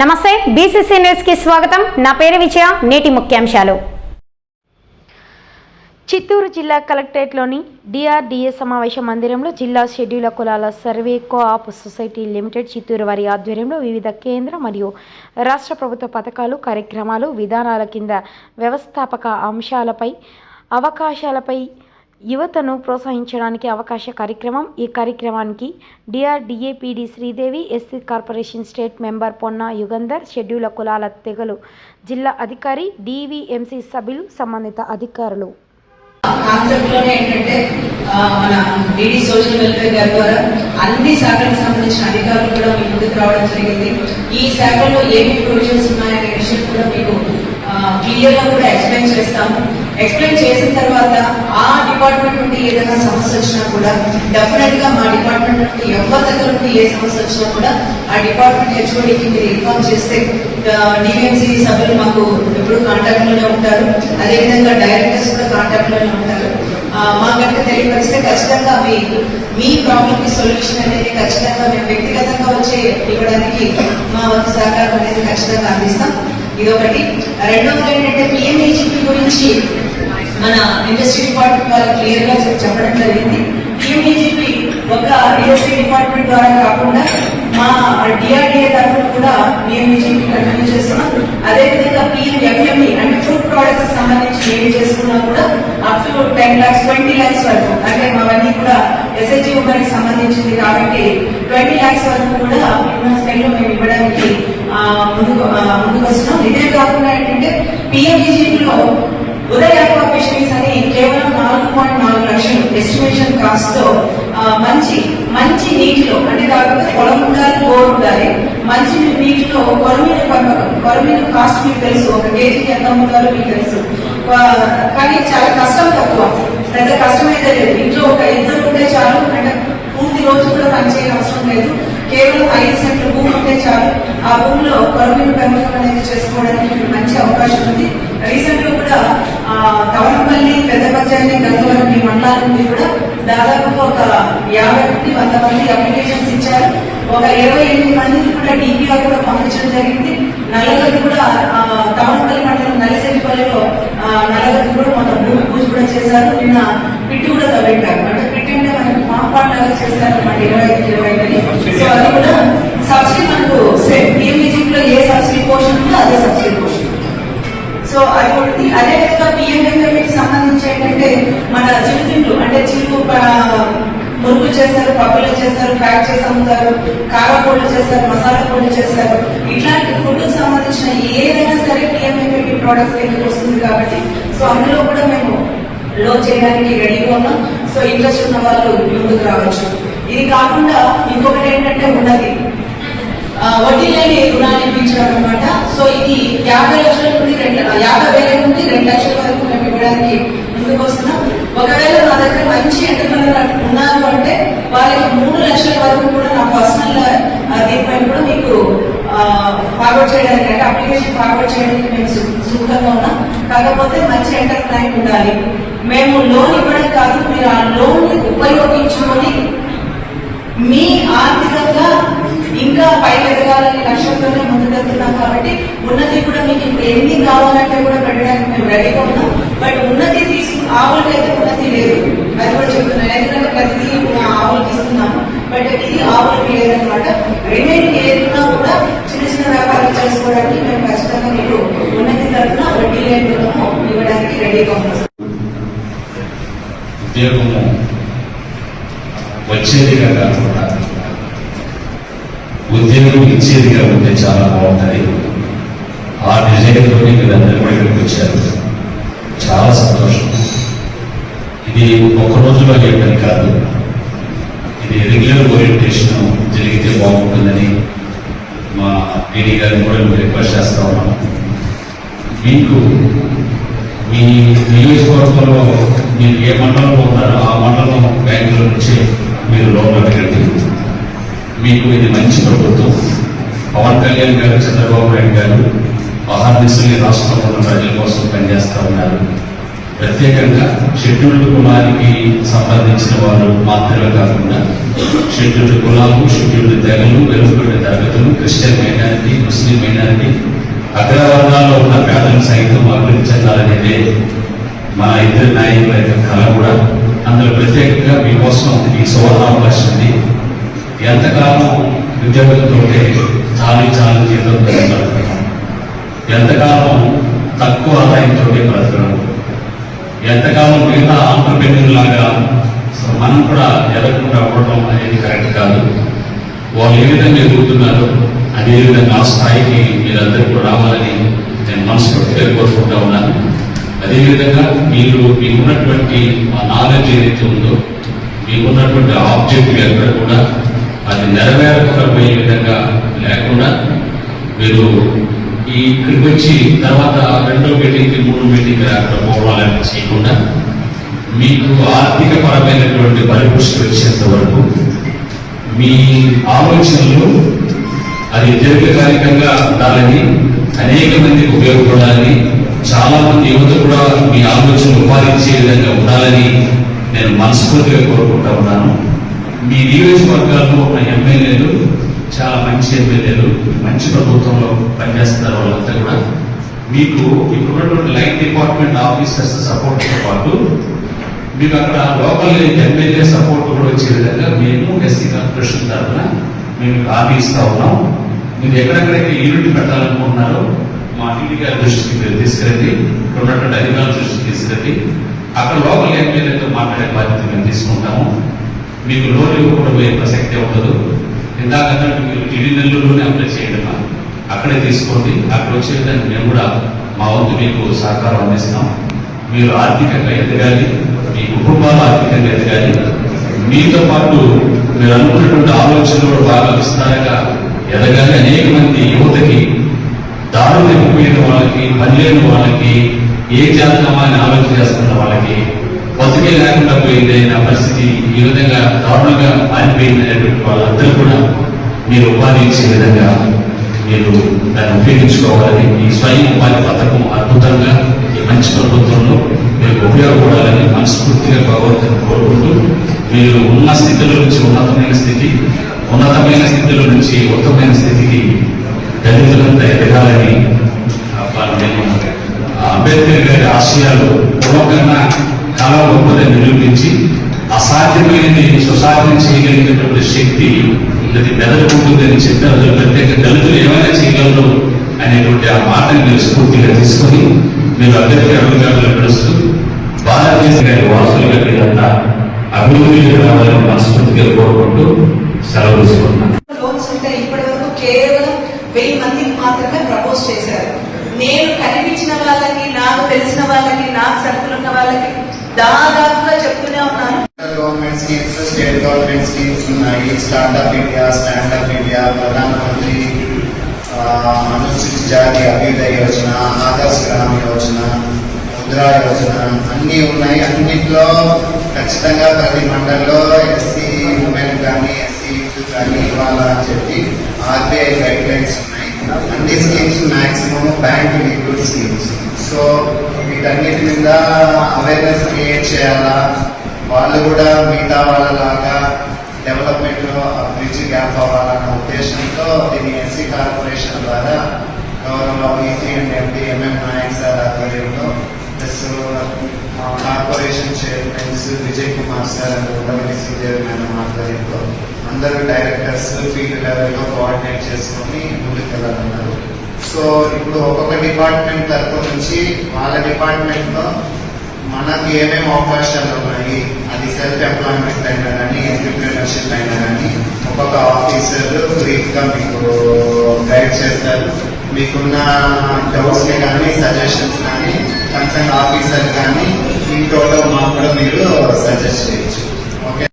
నమస్తే బీసీసీ న్యూస్కి స్వాగతం. నా పేరు విజయ నేటి ముఖ్యాంశాలు. చిత్తూరు జిల్లా కలెక్టరేట్లోని డిఆర్డిఏ సమావేశ మందిరంలో జిల్లా షెడ్యూల కులాల సర్వే కోఆప్ సొసైటీ లిమిటెడ్ చిత్తూరు వారి ఆధ్వర్యంలో వివిధ కేంద్ర మరియు రాష్ట్ర ప్రభుత్వ పథకాలు కార్యక్రమాలు విధానాల కింద వ్యవస్థాపక అంశాలపై అవకాశాలపై యువతను ప్రోత్సహించడానికి అవకాశ కార్యక్రమం. ఈ కార్యక్రమానికి DRDA Sridevi SC corporation state member Ponna Yugandhar షెడ్యూల కులాల తెగలు జిల్లా అధికారి డివిఎంసి సభ్యులు సంబంధిత అధికారులు. ఏంటంటే మన డిడి సోషల్ వెల్ఫేర్ గారి ద్వారా అన్ని శాఖలకు సంబంధించిన అధికారులు కూడా మీ ముందుకు రావడం జరిగింది. ఈ శాఖలో ఏమి ప్రొవిజన్స్ ఉన్నాయనే విషయం కూడా మీకు క్లియర్గా కూడా ఎక్స్ప్లెయిన్ చేస్తాము ఎక్స్ప్లెయిన్ చేసిన తర్వాత ఆ డిపార్ట్మెంట్ నుండి ఏదైనా సమస్య వచ్చినా కూడా డెఫినెట్గా మా డిపార్ట్మెంట్ నుండి ఎవరి దగ్గర నుండి ఏ సమస్య వచ్చినా కూడా ఆ డిపార్ట్మెంట్ హెచ్ఓడికి మీరు ఇన్ఫార్మ్ చేస్తే డిఎంసీ సభ్యులు మాకు ఎప్పుడు కాంటాక్ట్లోనే ఉంటారు. అదేవిధంగా డైరెక్టర్స్ కూడా కాంటాక్ట్లోనే ఉంటారు మా గంట తెలియపరిస్తే ఖచ్చితంగా మీ మీ ప్రాబ్లమ్కి సొల్యూషన్ అనేది ఖచ్చితంగా మేము వ్యక్తిగతంగా వచ్చి ఇవ్వడానికి మా వంతు సహకారం అనేది ఖచ్చితంగా అందిస్తాం. ఇదొకటి. రెండవది ఏంటంటే పిఎంఏజీపీ గురించి మన ఇండస్ట్రీ డిపార్ట్మెంట్ ద్వారా క్లియర్గా చెప్పడం జరిగింది. పిఎంఏజీపీ ఒక ఇండస్ట్రీ డిపార్ట్మెంట్ ద్వారా కాకుండా మా డిఆర్డిఏ తరఫున కూడా పిఎంఏజీపీ కంటిన్యూ చేస్తున్నాం. అదేవిధంగా పిఎంఎఫ్ఎంఈ అంటే ఫుడ్ ప్రొడక్ట్స్ సంబంధించి ఏం చేసుకున్నా కూడా up to ten lakhs twenty lakhs వరకు. అంటే మావన్నీ కూడా ఎస్హెచ్జి ఉమెన్కి సంబంధించింది కాబట్టి ట్వంటీ లాక్స్ వరకు కూడా ఇన్వెస్ట్మెంట్లో మేము ఇవ్వడానికి ముందుకు ఆ, ముందుకు వస్తున్నాం. ఇదే కాకుండా ఏంటంటే పిఎంఈజీలో ఉదయ aqua అని కేవలం నాలుగు పాయింట్ నాలుగు లక్షలు ఎస్టిమేషన్ కాస్ట్తో మంచి మంచి నీటిలో అంటే కాకపోతే పొలం ఉండాలి బోర్ ఉండాలి మంచి నీటిలో కొరమీన పెంపకం కొరమీన కాస్ట్ మీకు తెలుసు. ఒక కేజీకి ఎంత అమ్ముతారో మీకు తెలుసు. కానీ చాలా కష్టం తక్కువ. పెద్ద కష్టం లేదు. ఇంట్లో ఒక ఇద్దరు ఉంటే చాలు. అంటే పూర్తి రోజు కూడా పనిచేయని అవసరం లేదు. కేవలం ఐదు సెంట్ ఉంటే చాలు ఆ భూమిలో కొరమీన పెంపకం అనేది చేసుకోవడానికి మంచి అవకాశం ఉంది. రీసెంట్గా కూడా ఆ, కవరంపల్లి పెద్ద పంచాయతీ గంగవరం ఈ మండలాల నుండి కూడా దాదాపుగా ఒక యాభై నుండి వంద మంది అప్లికేషన్స్ ఇచ్చారు. ఒక ఇరవై ఎనిమిది మందికి కూడా టీపీఆర్ కూడా పంపించడం జరిగింది. నల్లగడ్డ కూడా ఆ, కవరంపల్లి మండలం నలిసేపల్లిలో నల్లగడ్డ కూడా మన భూమి పూజ కూడా చేశారు. నిన్న పిట్టి కూడా తవ్వెట్టారు అంటే పిట్టి అంటే మనకి మాంపాట్ లాగా చేశారు అన్నమాట ఇరవై ఐదు ఇరవై ఐదు సో అది కూడా సబ్సిడీ మనకు సేమ్లో ఏ సబ్సిడీ పోర్షన్ ఉందో అదే సబ్సిడీ పోర్షన్ సో అది ఒకటి అదే విధంగా పిఎంఎఫ్ఎంకి సంబంధించి ఏంటంటే మన చిరుతిండ్లు అంటే చిరు మురుగు చేస్తారు పప్పులు చేస్తారు ప్యాక్ చేసి అమ్ముతారు కారం చేస్తారు మసాలా పొడులు చేస్తారు. ఇట్లాంటి ఫుడ్కి సంబంధించిన ఏదైనా సరే పిఎంఎఫ్ఎంకి ప్రోడక్ట్స్ కిందకి వస్తుంది కాబట్టి సో అందులో కూడా మేము లో చేయడానికి రెడీగా ఉన్నాం. సో ఇంట్రెస్ట్ ఉన్న వాళ్ళు ముందుకు రావచ్చు. ఇది కాకుండా ఇంకొకటి ఏంటంటే ఉన్నది. వడ్డీ లేని రుణాలు ఇప్పించడం అనమాట సో ఇది యాభై లక్షల నుండి రెండు యాభై వేల నుండి రెండు లక్షల వరకు మేము ఇవ్వడానికి ముందుకు వస్తున్నాం. ఒకవేళ నా దగ్గర మంచి ఎంటర్ప్రినర్ ఉన్నారు అంటే వాళ్ళకి మూడు లక్షల వరకు కూడా నా పర్సనల్ దీనిపై కూడా మీకు ఫార్వర్డ్ చేయడానికి అంటే అప్లికేషన్ ఫార్వర్డ్ చేయడానికి మేము సుఖంగా ఉన్నాం. కాకపోతే మంచి ఎంటర్ప్రైన్ ఉండాలి. మేము లోన్ ఇవ్వడం కాదు మీరు ఆ లోన్ ఉపయోగించుకొని మీ ఆర్థికంగా ఎన్ని కావాలంటే కూడా పెట్టడానికి మేము రెడీగా ఉన్నాం. బట్ ఉన్నది ఉన్నతి ఆవులకి అయితే ఉన్నది లేదు. అది కూడా చెప్తున్నాను ఎందుకంటే ప్రతిదీ మా ఆవులకి ఇస్తున్నాము బట్ ఇది ఆవులకి లేదనమాట రిమైనింగ్ ఏదైనా కూడా చిన్న చిన్న వ్యాపారం చేసుకోవడానికి మేము ఖచ్చితంగా మీకు ఉన్నతి తరఫున వడ్డీ లేని రుణము ఇవ్వడానికి రెడీగా ఉన్నాం. ఉద్యోగము వచ్చేదిగా ఉద్యోగం ఇచ్చేదిగా ఉంటే చాలా బాగుంటుంది. ఆ డిజైన్తో మీరు కూడా ఇక్కడికి వచ్చారు. చాలా సంతోషం. ఇది ఒక రోజులో చేయడం కాదు. ఇది రెగ్యులర్ ఓరియంటేషన్ జరిగితే బాగుంటుందని మా పీడీ గారిని కూడా మేము రిక్వెస్ట్ చేస్తా ఉన్నాం. మీకు మీ నియోజకవర్గంలో మీరు ఏ మండలంలో ఉన్నారో ఆ మండలం బ్యాంకుల నుంచి మీరు లోన్ అడగండి మీకు ఇది మంచి ప్రభుత్వం. పవన్ కళ్యాణ్ గారు చంద్రబాబు నాయుడు గారు మహాదిశని రాష్ట్రంలో ఉన్న ప్రజల కోసం పనిచేస్తూ ఉన్నారు. ప్రత్యేకంగా షెడ్యూల్డ్ కులానికి సంబంధించిన వారు మాత్రమే కాకుండా షెడ్యూల్డ్ కులాలు షెడ్యూల్డ్ తెగలు వెలుగుబడిన తరగతులు క్రిస్టియన్ మైనారిటీ ముస్లిం మైనారిటీ అగ్రవర్ణాల్లో ఉన్న పేదలు సైతం అభివృద్ధి చెందాలనేదే మన ఇద్దరు నాయకుల యొక్క కళ కూడా అందులో ప్రత్యేకంగా మీకోసం ఈ సువర్ణావకాశం ఉంది ఎంతకాలం ఉద్యోగులతో చాలు చాలు జీవితం ఎంతకాలం తక్కువ ఆదాయంతో బ్రతకడం ఎంతకాలం మిగతా ఆంధ్రప్రదేశ్ లాగా మనం కూడా ఎదగకుండా ఉండటం అనేది కరెక్ట్ కాదు. వాళ్ళు ఏ విధంగా ఎదుగుతున్నారో అదే విధంగా ఆ స్థాయికి మీరందరూ కూడా రావాలని నేను మనస్ఫూర్తిగా కోరుకుంటా ఉన్నాను. అదేవిధంగా మీరు మీకున్నటువంటి ఆ నాలెడ్జ్ ఏదైతే ఉందో మీకున్నటువంటి ఆబ్జెక్టివ్ ఎక్కడ కూడా అది నెరవేరకపోయే విధంగా లేకుండా మీరు ఈ ఇక్కడికి వచ్చి తర్వాత రెండో మీటింగ్కి మూడో మీటింగ్కి అక్కడ పోవాలని చేయకుండా మీకు ఆర్థిక పరమైనటువంటి పరిపుష్టి వచ్చేంత వరకు మీ ఆలోచనలు అది దీర్ఘకాలికంగా ఉండాలని అనేక మందికి ఉపయోగపడాలని చాలా మంది యువత కూడా మీ ఆలోచనలు ఉపాధించే విధంగా ఉండాలని నేను మనస్ఫూర్తిగా కోరుకుంటా ఉన్నాను. మీ నియోజకవర్గాల్లో ఉన్న ఎమ్మెల్యేలు చాలా మంచి ఎమ్మెల్యేలు మంచి ప్రభుత్వంలో పనిచేస్తున్నారు వాళ్ళంతా కూడా మీకు ఇప్పుడున్నటువంటి లైన్ డిపార్ట్మెంట్ ఆఫీసర్స్ సపోర్ట్తో పాటు మీకు అక్కడ లోకల్ ఎమ్మెల్యే సపోర్ట్ కూడా వచ్చే విధంగా మేము ఎస్సీ కార్పొరేషన్ తరఫున మేము హామీ ఇస్తా ఉన్నాం. మీరు ఎక్కడెక్కడైతే యూనిట్ పెట్టాలనుకుంటున్నారో మా టీడీ గారి దృష్టికి మీరు తీసుకెళ్ళి ఇక్కడ ఉన్నటువంటి అధికారుల దృష్టికి తీసుకెళ్ళి అక్కడ లోకల్ ఎమ్మెల్యేతో మాట్లాడే బాధ్యత మేము తీసుకుంటాము. మీకు లోన్ ఇవ్వకుండా పోయే ప్రసక్తే ఉండదు. ఇందాక మీరు టీడీ నెల్లూరులోనే అప్లై చేయడమా అక్కడే తీసుకోండి. అక్కడ వచ్చే విధంగా మేము కూడా మా వంతు మీకు సహకారం అందిస్తాం మీరు ఆర్థికంగా ఎదగాలి మీ కుటుంబాలు ఆర్థికంగా ఎదగాలి. మీతో పాటు మీరు అనుకున్నటువంటి ఆలోచనలు కూడా బాగా విస్తారంగా ఎదగాలి. అనేక మంది యువతకి దారులు ఎక్కువైన వాళ్ళకి పని లేని వాళ్ళకి ఏ జాతకమా అని ఆలోచన చేస్తున్న వాళ్ళకి బతుకే లేకుండా పోయింది నా పరిస్థితి ఈ విధంగా దారుణంగా మారిపోయింది అనేటువంటి వాళ్ళందరూ కూడా మీరు ఉపాధి ఇచ్చే విధంగా మీరు దాన్ని ఉపయోగించుకోవాలని ఈ స్వయం ఉపాధి పథకం అద్భుతంగా ఈ మంచి ప్రభుత్వంలో మీరు ఉపయోగపడాలని మనస్ఫూర్తిగా భగవంతుని కోరుకుంటూ మీరు ఉన్న స్థితిలో నుంచి ఉన్నతమైన స్థితి ఉన్నతమైన స్థితిలో నుంచి ఉత్తమైన స్థితికి దళితులంతా ఎదగాలని ఆ, నేను అంబేద్కర్ గారి ఆశయాలు పూర్వకన్నా చాలా గొప్పదని నిరూపించి అసాధ్యమైనది సుసాధ్యం చేయగలిగినటువంటి శక్తి ఇది మెదడుకుంటుందని చెప్పారు ప్రత్యేక దళితులు ఏమైనా చేయగలరు అనేటువంటి ఆ మాటని మీరు స్ఫూర్తిగా తీసుకొని మీరు అందరికీ అడుగుజాడలో నడుస్తూ భారతదేశ గారి వాసులుగా మీరంతా అభివృద్ధి రావాలని మనస్ఫూర్తిగా కోరుకుంటూ సెలవు తీసుకుంటున్నాను లోన్స్ ఉంటే ఇప్పటి వరకు కేవలం వెయ్యి మందికి మాత్రమే ప్రపోజ్ చేశారు నేను కనిపించిన వాళ్ళకి నాకు తెలిసిన వాళ్ళకి నాకు సరుకులు ఉన్న వాళ్ళకి దాదాపుగా చెప్తూనే ఉన్నాను. Government schemes state government schemes ఉన్నాయి. స్టార్ట్అప్ ఇండియా స్టాండప్ ఇండియా ప్రధానమంత్రి అనుసూచిత జాతి అభ్యుదయ యోజన ఆదర్శ గ్రామ యోజన ముద్రా యోజన అన్నీ ఉన్నాయి. అన్నింటిలో ఖచ్చితంగా ప్రతి మండలంలో ఎస్సీ ఉమెన్ కానీ ఎస్సీ యూత్ కానీ ఇవ్వాలా అని చెప్పి ఆర్బీఐ గైడ్ లైన్స్ ఉన్నాయి. అన్ని schemes maximum bank liquid scheme so వీటన్నిటి మీద అవేర్నెస్ క్రియేట్ చేయాలా? వాళ్ళు కూడా మిగతా వాళ్ళలాగా డెవలప్మెంట్ అభివృద్ధి బ్రిడ్జ్ గ్యాప్ అవ్వాలన్న ఉద్దేశంతో దీన్ని ఎస్సీ కార్పొరేషన్ ద్వారా గౌరవ EC and MP MM Nayak sir ఆధ్వర్యంలో ప్లస్ మా corporation chairmans Vijay Kumar sir and Undavalli Sridevi madam ఆధ్వర్యంలో అందరూ డైరెక్టర్స్ ఫీల్డ్ లెవెల్లో కోఆర్డినేట్ చేసుకొని ముందుకెళ్ళాలన్నారు. సో ఇప్పుడు ఒక్కొక్క డిపార్ట్మెంట్ తరపు నుంచి వాళ్ళ డిపార్ట్మెంట్లో మనకు మనకి ఏమేమి అవకాశాలు ఉన్నాయి? అది సెల్ఫ్ ఎంప్లాయ్మెంట్ అయినా కానీ ఎంటర్ప్రీనర్షిప్ అయినా కానీ ఒక్కొక్క ఆఫీసర్ బ్రీఫ్గా మీకు గైడ్ చేస్తారు. మీకున్న డౌట్స్ని కానీ సజెషన్స్ కానీ కన్సర్న్ ఆఫీసర్ కానీ ఈ మాకు కూడా మీరు సజెస్ట్ చేయొచ్చు.